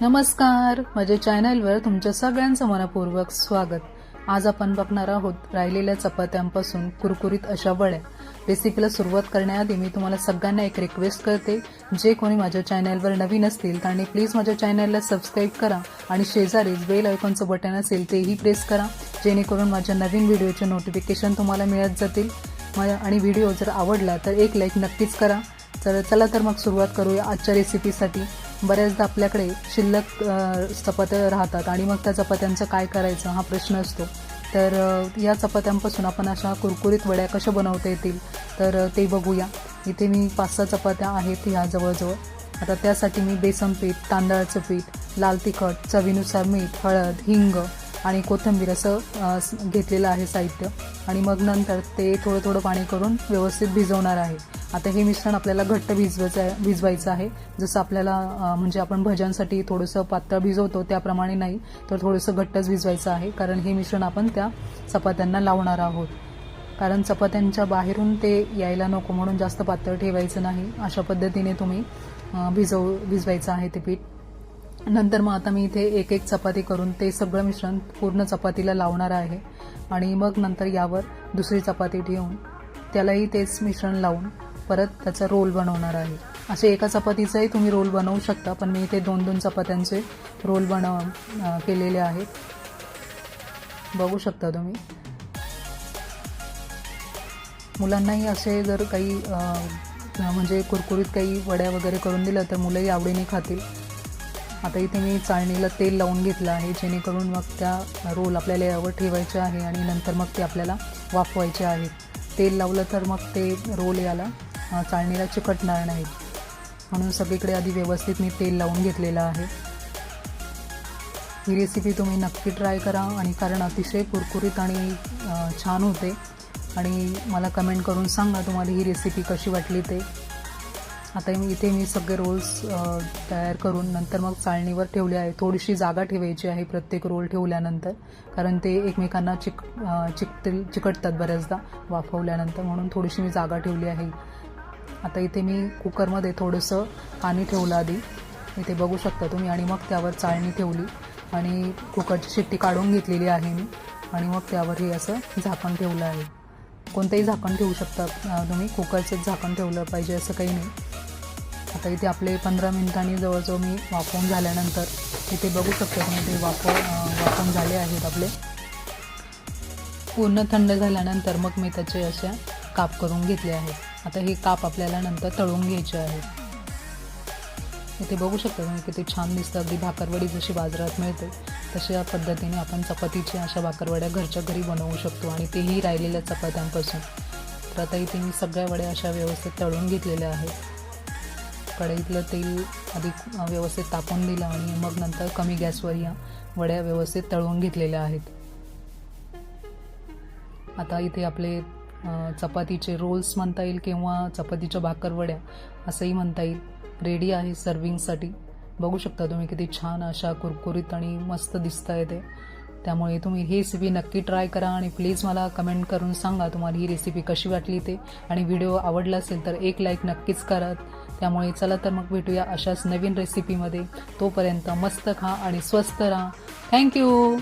नमस्कार. माझ्या चॅनलवर तुमच्या सगळ्यांचं मनपूर्वक स्वागत. आज आपण बघणार आहोत राहिलेल्या चपात्यांपासून कुरकुरीत अशा वड्या. रेसिपीला सुरुवात करण्याआधी मी तुम्हाला सगळ्यांना एक रिक्वेस्ट करते. जे कोणी माझ्या चॅनलवर नवीन असतील त्यांनी प्लीज माझ्या चॅनलला सबस्क्राईब करा आणि शेजारीच बेल आयकॉनचं बटन असेल तेही प्रेस करा. जेणेकरून माझ्या नवीन व्हिडिओचे नोटिफिकेशन तुम्हाला मिळत जातील. आणि व्हिडिओ जर आवडला तर एक लाईक नक्कीच करा. तर चला तर मग सुरुवात करूया आजच्या रेसिपीसाठी बऱ्याचदा आपल्याकडे शिल्लक चपात्या राहतात आणि मग त्या चपात्यांचं काय करायचं हा प्रश्न असतो. तर या चपात्यांपासून आपण अशा कुरकुरीत वड्या कशा बनवता येतील तर ते बघूया. इथे मी पाच सहा चपात्या आहेत ह्या जवळजवळ. आता त्यासाठी मी बेसन पीठ तांदळाचं पीठ लाल तिखट चवीनुसार मीठ हळद हिंग आणि कोथिंबीर असं घेतलेलं आहे साहित्य. आणि मग नंतर ते थोडं थोडं पाणी करून व्यवस्थित भिजवणार आहे. आता हे मिश्रण आपल्याला घट्ट भिजवायचं आहे भिजवायचं आहे. जसं आपल्याला म्हणजे आपण भज्यांसाठी थोडंसं पातळ भिजवतो त्याप्रमाणे नाही तर थोडंसं घट्टच भिजवायचं आहे. कारण हे मिश्रण आपण त्या चपात्यांना लावणार आहोत. कारण चपात्यांच्या बाहेरून ते यायला नको म्हणून जास्त पातळ ठेवायचं नाही. अशा पद्धतीने तुम्ही भिजव भिजवायचं आहे ते पीठ. नंतर मग आता मी इथे एक एक चपाती करून ते सगळं मिश्रण पूर्ण चपातीला लावणार आहे. आणि मग नंतर यावर दुसरी चपाती ठेवून त्यालाही तेच मिश्रण लावून परत त्याचा रोल बनवणार आहे. असे एका चपातीचाही तुम्ही रोल बनवू शकता पण मी इथे दोन दोन चपात्यांचे रोल बनव केलेले आहेत. बघू शकता तुम्ही. मुलांनाही असे जर काही म्हणजे कुरकुरीत काही वड्या वगैरे करून दिलं तर मुलंही आवडीने खातील. आता इथे मी चाळणीला तेल लावून घेतलं आहे जेणेकरून मग त्या रोल आपल्याला यावर ठेवायचे आहे आणि नंतर मग ते आपल्याला वाफवायचे आहेत तेल लावलं तर मग ते रोल याला चाळणीला चिकटणार नाहीत. म्हणून सगळीकडे आधी व्यवस्थित मी तेल लावून घेतलेलं आहे. ही रेसिपी तुम्ही नक्की ट्राय करा आणि कारण अतिशय कुरकुरीत आणि छान होते. आणि मला कमेंट करून सांगा तुम्हाला ही रेसिपी कशी वाटली ते. आता मी इथे मी सगळे रोल्स तयार करून नंतर मग चाळणीवर ठेवले आहे. थोडीशी जागा ठेवायची आहे प्रत्येक रोल ठेवल्यानंतर. कारण ते एकमेकांना चिक चिकतील चिकटतात बऱ्याचदा वाफवल्यानंतर. म्हणून थोडीशी मी जागा ठेवली आहे. आता इथे मी कुकरमध्ये थोडंसं पाणी ठेवलं आधी. इथे बघू शकता तुम्ही. आणि मग त्यावर चाळणी ठेवली. आणि कुकरची शिट्टी काढून घेतलेली आहे मी. आणि मग त्यावर हे असं झाकण ठेवलं आहे. कोणतंही झाकण ठेवू शकता तुम्ही. कुकरचंच झाकण ठेवलं पाहिजे असं काही नाही. आता इथे आपले पंधरा मिनिटांनी जवळजवळ मी वाफवून झाल्यानंतर इथे बघू शकता तुम्ही ते वाफ वाफवून झाले आहेत आपले. पूर्ण थंड झाल्यानंतर मग मी त्याचे अशा काप करून घेतले आहेत. आता हे काप आपल्याला नंतर तळून घ्यायचे आहे. इथे बघू शकता तुम्ही किती छान दिसतं. अगदी भाकरवडी जशी बाजारात मिळते तशा पद्धतीने आपण चपातीची अशा भाकरवड्या घरच्या घरी बनवू शकतो आणि तेही राहिलेल्या चपात्यांपासून. तर आता इथे मी सगळ्या वड्या अशा व्यवस्थित तळून घेतलेल्या आहेत. कढईतलं तेल आधी व्यवस्थित तापून दिलं आणि मग नंतर कमी गॅसवर या वड्या व्यवस्थित तळून घेतलेल्या आहेत. आता इथे आपले चपातीचे रोल्स म्हणता येईल किंवा चपातीच्या भाकरवड्या असंही म्हणता येईल. रेडी आहे सर्विंगसाठी बघू शकता तुम्ही किती छान अशा कुरकुरीत आणि मस्त दिसत आहे ते. त्यामुळे तुम्ही ही रेसिपी नक्की ट्राय करा आणि प्लीज मला कमेंट करून सांगा तुम्हाला ही रेसिपी कशी वाटली ते. आणि व्हिडिओ आवडला असेल तर एक लाईक नक्कीच करा. त्यामुळे चला तर मग भेटूया अशाच नवीन रेसिपीमध्ये तोपर्यंत मस्त खा आणि स्वस्त राहा. थँक्यू